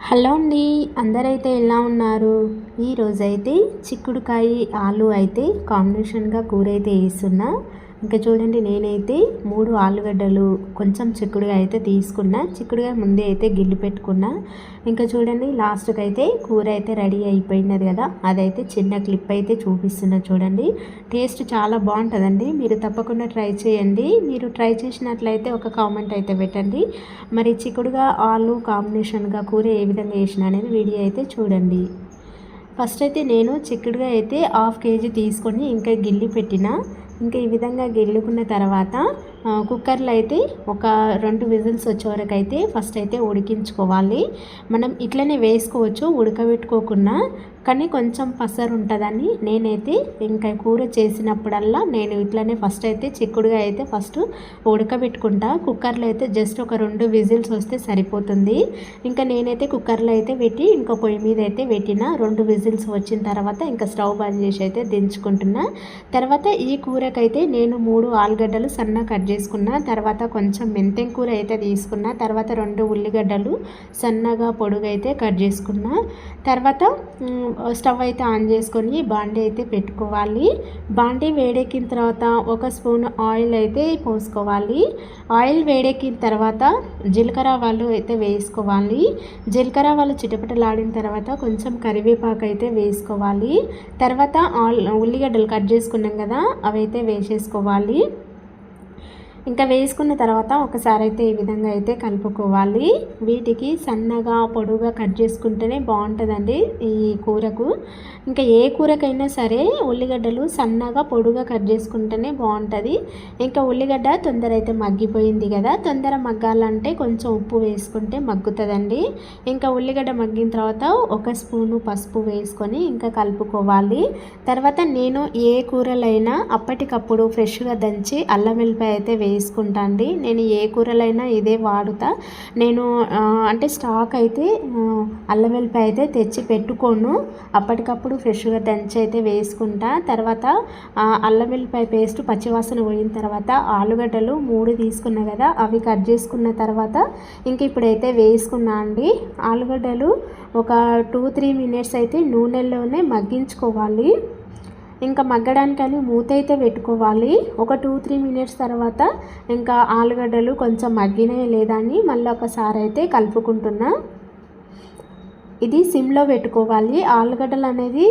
Hello అండి అందరైతే ఎలా ఉన్నారు? ఈరోజైతే చిక్కుడుకాయ ఆలు అయితే కాంబినేషన్గా కూర అయితే వేస్తున్నా ఇంకా చూడండి నేనైతే మూడు ఆలుగడ్డలు కొంచెం చిక్కుడుగా అయితే తీసుకున్నా. చిక్కుడుగా ముందే అయితే గిల్లి పెట్టుకున్నా. ఇంకా చూడండి లాస్ట్కి అయితే కూర అయితే రెడీ అయిపోయినది కదా అదైతే చిన్న క్లిప్ అయితే చూపిస్తున్నా చూడండి. టేస్ట్ చాలా బాగుంటుందండి. మీరు తప్పకుండా ట్రై చేయండి. మీరు ట్రై చేసినట్లయితే ఒక కామెంట్ అయితే పెట్టండి. మరి చిక్కుడుగా ఆలు కాంబినేషన్గా కూర ఏ విధంగా వేసిన అనేది వీడియో అయితే చూడండి. ఫస్ట్ అయితే నేను చిక్కుడుగా అయితే హాఫ్ కేజీ తీసుకొని ఇంకా గిల్లి పెట్టిన. ఇంకా ఈ విధంగా గిల్లుకున్న తర్వాత కుక్కర్లో అయితే ఒక రెండు విజిల్స్ వచ్చే వరకు అయితే ఫస్ట్ అయితే ఉడికించుకోవాలి. మనం ఇట్లనే వేసుకోవచ్చు ఉడకబెట్టుకోకుండా కానీ కొంచెం పసరు ఉంటుందని నేనైతే ఇంకా కూర చేసినప్పుడల్లా నేను ఇట్లనే ఫస్ట్ అయితే చిక్కుడుగా అయితే ఫస్ట్ ఉడకబెట్టుకుంటా. కుక్కర్లో అయితే జస్ట్ ఒక రెండు విజిల్స్ వస్తే సరిపోతుంది. ఇంకా నేనైతే కుక్కర్లో అయితే పెట్టి ఇంకా పొయ్యి మీద అయితే పెట్టిన రెండు విజిల్స్ వచ్చిన తర్వాత ఇంకా స్టవ్ బంద్ చేసి అయితే దించుకుంటున్నా. తర్వాత ఈ కూరకైతే నేను మూడు ఆలుగడ్డలు సన్న కట్ చేసుకున్న తర్వాత కొంచెం మెంతెం కూర అయితే తీసుకున్న తర్వాత రెండు ఉల్లిగడ్డలు సన్నగా పొడుగైతే కట్ చేసుకున్న తర్వాత స్టవ్ అయితే ఆన్ చేసుకొని బాండీ అయితే పెట్టుకోవాలి. బాండీ వేడెక్కిన తర్వాత ఒక స్పూన్ ఆయిల్ అయితే పోసుకోవాలి. ఆయిల్ వేడెక్కిన తర్వాత జీలకర్ర వాళ్ళు అయితే వేసుకోవాలి. జీలకర్ర వాళ్ళు చిటపటలాడిన తర్వాత కొంచెం కరివేపాకు అయితే వేసుకోవాలి. తర్వాత ఉల్లిగడ్డలు కట్ చేసుకున్నాం కదా అవైతే వేసేసుకోవాలి. ఇంకా వేసుకున్న తర్వాత ఒకసారి అయితే ఈ విధంగా అయితే కలుపుకోవాలి. వీటికి సన్నగా పొడుగా కట్ చేసుకుంటేనే బాగుంటుందండి ఈ కూరకు. ఇంకా ఏ కూరకైనా సరే ఉల్లిగడ్డలు సన్నగా పొడుగా కట్ చేసుకుంటేనే బాగుంటుంది. ఇంకా ఉల్లిగడ్డ తొందర అయితే మగ్గిపోయింది కదా తొందర మగ్గాలంటే కొంచెం ఉప్పు వేసుకుంటే మగ్గుతుందండి. ఇంకా ఉల్లిగడ్డ మగ్గిన తర్వాత ఒక స్పూను పసుపు వేసుకొని ఇంకా కలుపుకోవాలి. తర్వాత నేను ఏ కూరలైనా అప్పటికప్పుడు ఫ్రెష్గా దంచి అల్లం వెల్లిపాయ అయితే వేసుకుంటా అండి. నేను ఏ కూరలైనా ఇదే వాడుతా. నేను అంటే స్టాక్ అయితే అల్లం వెల్లిపాయ అయితే తెచ్చి పెట్టుకోను. అప్పటికప్పుడు ఫ్రెష్గా దంచి అయితే వేసుకుంటా. తర్వాత అల్లం వెల్లిపాయ పేస్ట్ పచ్చివాసన పోయిన తర్వాత ఆలుగడ్డలు మూడు తీసుకున్నా కదా అవి కట్ చేసుకున్న తర్వాత ఇంక ఇప్పుడైతే వేసుకున్నా అండి. ఆలుగడ్డలు ఒక టూ త్రీ మినిట్స్ అయితే నూనెల్లోనే మగ్గించుకోవాలి. ఇంకా మగ్గడానికని మూత అయితే పెట్టుకోవాలి. ఒక టూ త్రీ మినిట్స్ తర్వాత ఇంకా ఆలుగడ్డలు కొంచెం మగ్గినాయి లేదా అని మళ్ళీ ఒకసారి అయితే కలుపుకుంటున్నా. ఇది సిమ్లో పెట్టుకోవాలి. ఆలుగడ్డలు అనేది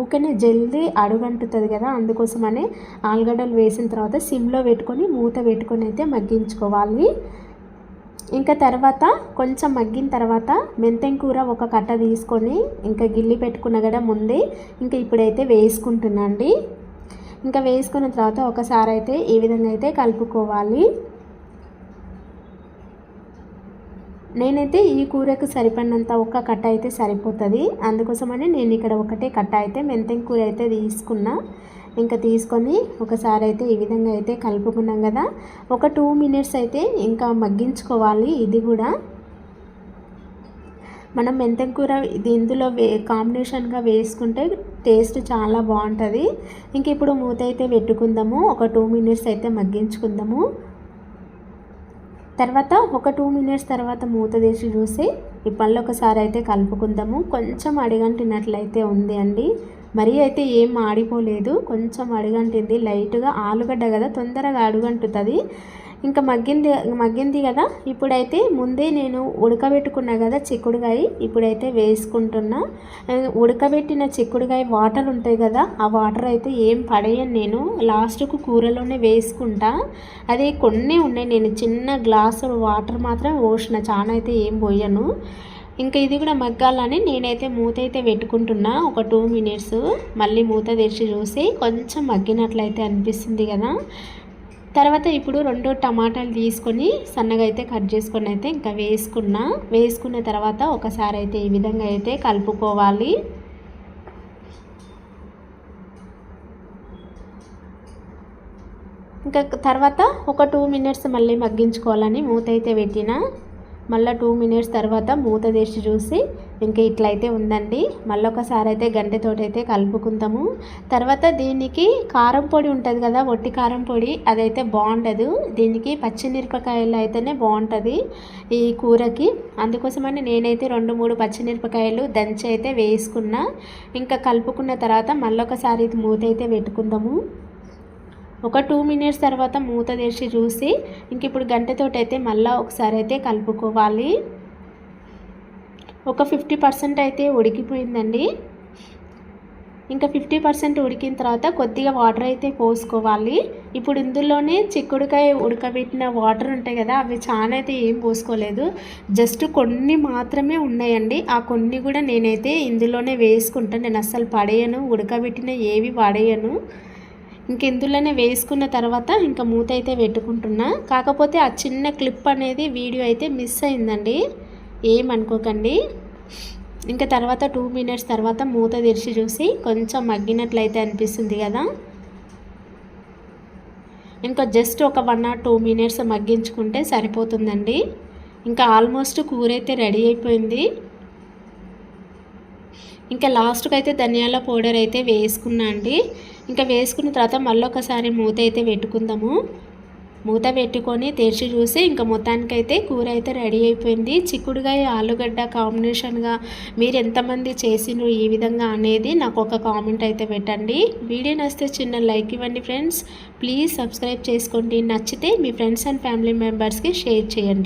ఊకనే జల్దీ అడుగంటుతుంది కదా అందుకోసమనే ఆలుగడ్డలు వేసిన తర్వాత సిమ్లో పెట్టుకొని మూత పెట్టుకొని అయితే మగ్గించుకోవాలి. ఇంకా తర్వాత కొంచెం మగ్గిన తర్వాత మెంతెం కూర ఒక కట్ట తీసుకొని ఇంకా గిల్లి పెట్టుకున్న కూడా ముందే ఇంకా ఇప్పుడైతే వేసుకుంటున్నాండి. ఇంకా వేసుకున్న తర్వాత ఒకసారి అయితే ఈ విధంగా అయితే కలుపుకోవాలి. నేనైతే ఈ కూరకు సరిపడినంత ఒక్క కట్ట అయితే సరిపోతుంది. అందుకోసమని నేను ఇక్కడ ఒకటే కట్ట అయితే మెంతెం కూర అయితే తీసుకున్నా. ఇంకా తీసుకొని ఒకసారి అయితే ఈ విధంగా అయితే కలుపుకున్నాం కదా. ఒక టూ మినిట్స్ అయితే ఇంకా మగ్గించుకోవాలి ఇది కూడా. మనం మెంతం కూర ఇది ఇందులో వే కాంబినేషన్గా వేసుకుంటే టేస్ట్ చాలా బాగుంటుంది. ఇంక ఇప్పుడు మూత అయితే పెట్టుకుందాము. ఒక టూ మినిట్స్ అయితే మగ్గించుకుందాము. తర్వాత ఒక టూ మినిట్స్ తర్వాత మూత తీసి చూసి ఈ పళ్ళు ఒకసారి అయితే కలుపుకుందాము. కొంచెం అడిగంటినట్లయితే ఉంది అండి. మరీ అయితే ఏం ఆడిపోలేదు. కొంచెం అడుగంటింది. లైట్గా ఆలుగడ్డ కదా తొందరగా అడుగంటుతుంది. ఇంకా మగ్గింది మగ్గింది కదా. ఇప్పుడైతే ముందే నేను ఉడకబెట్టుకున్నా కదా చిక్కుడుగాయ ఇప్పుడైతే వేసుకుంటున్నా. ఉడకబెట్టిన చిక్కుడుగాయ వాటర్ ఉంటాయి కదా ఆ వాటర్ అయితే ఏం పడేయను నేను. లాస్ట్కు కూరలోనే వేసుకుంటా. అదే కొన్ని ఉన్నాయి. నేను చిన్న గ్లాసు వాటర్ మాత్రం పోసిన. చాలా అయితే ఏం పోయను. ఇంకా ఇది కూడా మగ్గాలని నేనైతే మూత అయితే పెట్టుకుంటున్నా. ఒక టూ మినిట్స్ మళ్ళీ మూత తెరిచి చూసి కొంచెం మగ్గినట్లయితే అనిపిస్తుంది కదా. తర్వాత ఇప్పుడు రెండు టమాటాలు తీసుకొని సన్నగా అయితే కట్ చేసుకొని అయితే ఇంకా వేసుకున్నా. వేసుకున్న తర్వాత ఒకసారి అయితే ఈ విధంగా అయితే కలుపుకోవాలి. ఇంకా తర్వాత ఒక టూ మినిట్స్ మళ్ళీ మగ్గించుకోవాలని మూత అయితే పెట్టిన. మళ్ళీ టూ మినిట్స్ తర్వాత మూత తీసి చూసి ఇంకా ఇట్లయితే ఉందండి. మళ్ళీ ఒకసారి అయితే గంటెతోటి అయితే కలుపుకుంటాము తర్వాత దీనికి కారం పొడి ఉంటుంది కదా ఒట్టి కారం పొడి అదైతే బాగుండదు. దీనికి పచ్చిమిరపకాయలు అయితేనే బాగుంటుంది ఈ కూరకి. అందుకోసమని నేనైతే రెండు మూడు పచ్చిమిరపకాయలు దంచి అయితే వేసుకున్నా. ఇంకా కలుపుకున్న తర్వాత మళ్ళీ ఒకసారి ఇది మూత అయితే పెట్టుకుందాము. ఒక టూ మినిట్స్ తర్వాత మూత తెరిచి చూసి ఇంక ఇప్పుడు గంటతోటి అయితే మళ్ళీ ఒకసారి అయితే కలుపుకోవాలి. ఒక ఫిఫ్టీ పర్సెంట్ అయితే ఉడికిపోయిందండి. ఇంకా ఫిఫ్టీ పర్సెంట్ ఉడికిన తర్వాత కొద్దిగా వాటర్ అయితే పోసుకోవాలి. ఇప్పుడు ఇందులోనే చిక్కుడుకాయ ఉడకబెట్టిన వాటర్ ఉంటాయి కదా అవి చాలా అయితే ఏం పోసుకోలేదు. జస్ట్ కొన్ని మాత్రమే ఉన్నాయండి. ఆ కొన్ని కూడా నేనైతే ఇందులోనే వేసుకుంటాను నేను అస్సలు పడేయను ఉడకబెట్టిన ఏవి పడేయను. ఇంకెందులోనే వేసుకున్న తర్వాత ఇంకా మూత అయితే పెట్టుకుంటున్నా. కాకపోతే ఆ చిన్న క్లిప్ అనేది వీడియో అయితే మిస్ అయిందండి. ఏమనుకోకండి ఇంకా తర్వాత టూ మినిట్స్ తర్వాత మూత తెరిచి చూసి కొంచెం మగ్గినట్లయితే అనిపిస్తుంది కదా. ఇంకా జస్ట్ ఒక వన్ ఆర్ టూ మినిట్స్ మగ్గించుకుంటే సరిపోతుందండి. ఇంకా ఆల్మోస్ట్ కూర అయితే రెడీ అయిపోయింది. ఇంకా లాస్ట్కి అయితే ధనియాల పౌడర్ అయితే వేసుకున్నా అండి. ఇంకా వేసుకున్న తర్వాత మళ్ళీ ఒకసారి మూత అయితే పెట్టుకుందాము. మూత పెట్టుకొని తెరిచి చూసి ఇంకా మొత్తానికైతే కూర అయితే రెడీ అయిపోయింది. చిక్కుడుగాయ ఆలుగడ్డ కాంబినేషన్గా మీరు ఎంతమంది చేసినారు ఈ విధంగా అనేది నాకు ఒక కామెంట్ అయితే పెట్టండి. వీడియో నచ్చితే చిన్న లైక్ ఇవ్వండి ఫ్రెండ్స్. ప్లీజ్ సబ్స్క్రైబ్ చేసుకోండి. నచ్చితే మీ ఫ్రెండ్స్ అండ్ ఫ్యామిలీ మెంబర్స్కి షేర్ చేయండి.